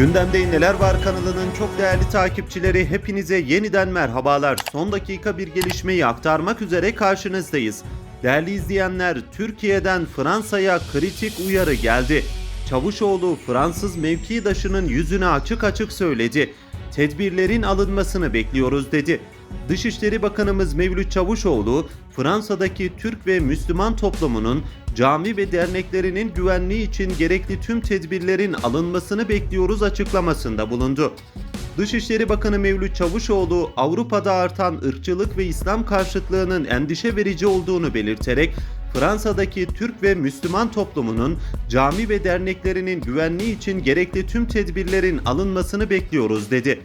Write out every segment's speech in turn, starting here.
Gündemde Neler Var kanalının çok değerli takipçileri hepinize yeniden merhabalar. Son dakika bir gelişmeyi aktarmak üzere karşınızdayız. Değerli izleyenler, Türkiye'den Fransa'ya kritik uyarı geldi. Çavuşoğlu Fransız mevkidaşının yüzüne açık açık söyledi. Tedbirlerin alınmasını bekliyoruz dedi. Dışişleri Bakanımız Mevlüt Çavuşoğlu, Fransa'daki Türk ve Müslüman toplumunun cami ve derneklerinin güvenliği için gerekli tüm tedbirlerin alınmasını bekliyoruz açıklamasında bulundu. Dışişleri Bakanı Mevlüt Çavuşoğlu, Avrupa'da artan ırkçılık ve İslam karşıtlığının endişe verici olduğunu belirterek, Fransa'daki Türk ve Müslüman toplumunun cami ve derneklerinin güvenliği için gerekli tüm tedbirlerin alınmasını bekliyoruz dedi.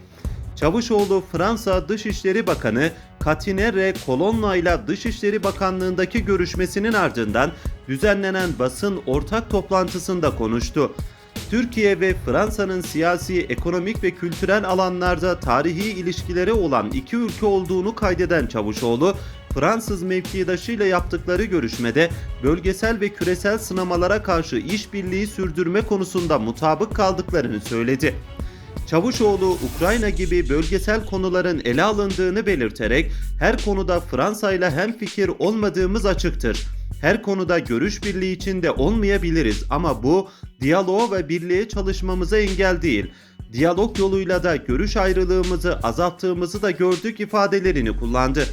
Çavuşoğlu Fransa Dışişleri Bakanı Katinere Colonna ile Dışişleri Bakanlığındaki görüşmesinin ardından düzenlenen basın ortak toplantısında konuştu. Türkiye ve Fransa'nın siyasi, ekonomik ve kültürel alanlarda tarihi ilişkileri olan iki ülke olduğunu kaydeden Çavuşoğlu, Fransız mevkidaşıyla yaptıkları görüşmede bölgesel ve küresel sınamalara karşı işbirliği sürdürme konusunda mutabık kaldıklarını söyledi. Çavuşoğlu Ukrayna gibi bölgesel konuların ele alındığını belirterek her konuda Fransa ile hemfikir olmadığımız açıktır. Her konuda görüş birliği içinde olmayabiliriz ama bu diyaloğa ve birliğe çalışmamıza engel değil. Diyalog yoluyla da görüş ayrılığımızı azalttığımızı da gördük ifadelerini kullandı.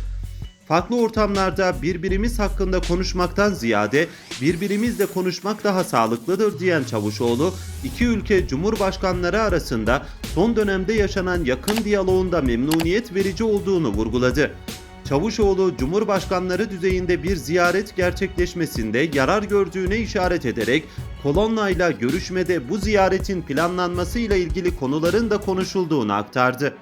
Farklı ortamlarda birbirimiz hakkında konuşmaktan ziyade birbirimizle konuşmak daha sağlıklıdır diyen Çavuşoğlu, iki ülke cumhurbaşkanları arasında son dönemde yaşanan yakın diyaloğun da memnuniyet verici olduğunu vurguladı. Çavuşoğlu, Cumhurbaşkanları düzeyinde bir ziyaret gerçekleşmesinde yarar gördüğüne işaret ederek, Kolonna ile görüşmede bu ziyaretin planlanması ile ilgili konuların da konuşulduğunu aktardı.